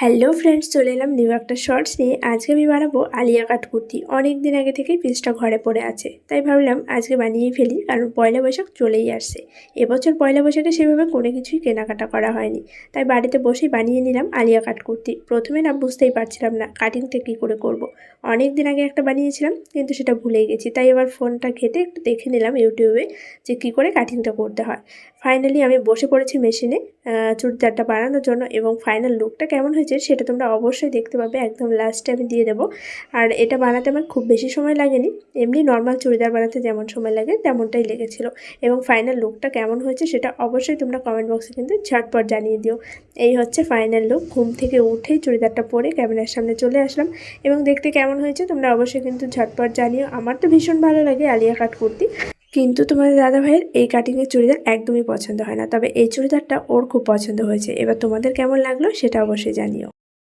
Hello friends, চলে এলাম new একটা শর্টস নিয়ে। আজকে আমি বানাবো আলিয়া কাট কুর্তি। অনেক দিন আগে থেকেই পিসটা ঘরে পড়ে আছে। তাই ভাবলাম আজকে বানিয়েই ফেলি, কারণ পয়লা বৈশাখ চলেই আসছে। এবছর পয়লা বৈশাখে সেভাবে কোনো কিছুই কেনাকাটা করা হয়নি। তাই বাড়িতে বসেই বানিয়ে নিলাম আলিয়া কাট কুর্তি। প্রথমে না বুঝতেই পারছিলাম না কাটিংটা কী করে করব। অনেক দিন আগে একটা বানিয়েছিলাম, কিন্তু সেটা ভুলেই গেছি। তাই এবার ফোনটা ঘেটে একটু দেখে নিলাম ইউটিউবে যে কী করে কাটিংটা করতে হয়। ফাইনালি আমি বসে পড়েছি মেশিনে চুড়িদারটা বানানোর জন্য এবং ফাইনাল লুকটা কেমন হয়েছে সেটা তোমরা অবশ্যই দেখতে পাবে, একদম লাস্টে আমি দিয়ে দেবো। আর এটা বানাতে আমার খুব বেশি সময় লাগেনি, এমনি নর্মাল চুড়িদার বানাতে যেমন সময় লাগে তেমনটাই লেগেছিল। এবং ফাইনাল লুকটা কেমন হয়েছে সেটা অবশ্যই তোমরা কমেন্ট বক্সে কিন্তু ঝটপট জানিয়ে দিও। এই হচ্ছে ফাইনাল লুক ঘুম থেকে উঠেই চুড়িদারটা পরে ক্যামেরার সামনে চলে আসলাম। এবং দেখতে কেমন হয়েছে তোমরা অবশ্যই কিন্তু ঝটপট জানিও। আমার তো ভীষণ ভালো লাগে আলিয়া কাট কুর্তি। কিন্তু তোমাদের দাদা ভাইয়ের এই কাটিংয়ের চুড়িদার একদমই পছন্দ হয় না। তবে এই চুড়িদারটা ওর খুব পছন্দ হয়েছে। এবার তোমাদের কেমন লাগল সেটা অবশ্যই জানিও।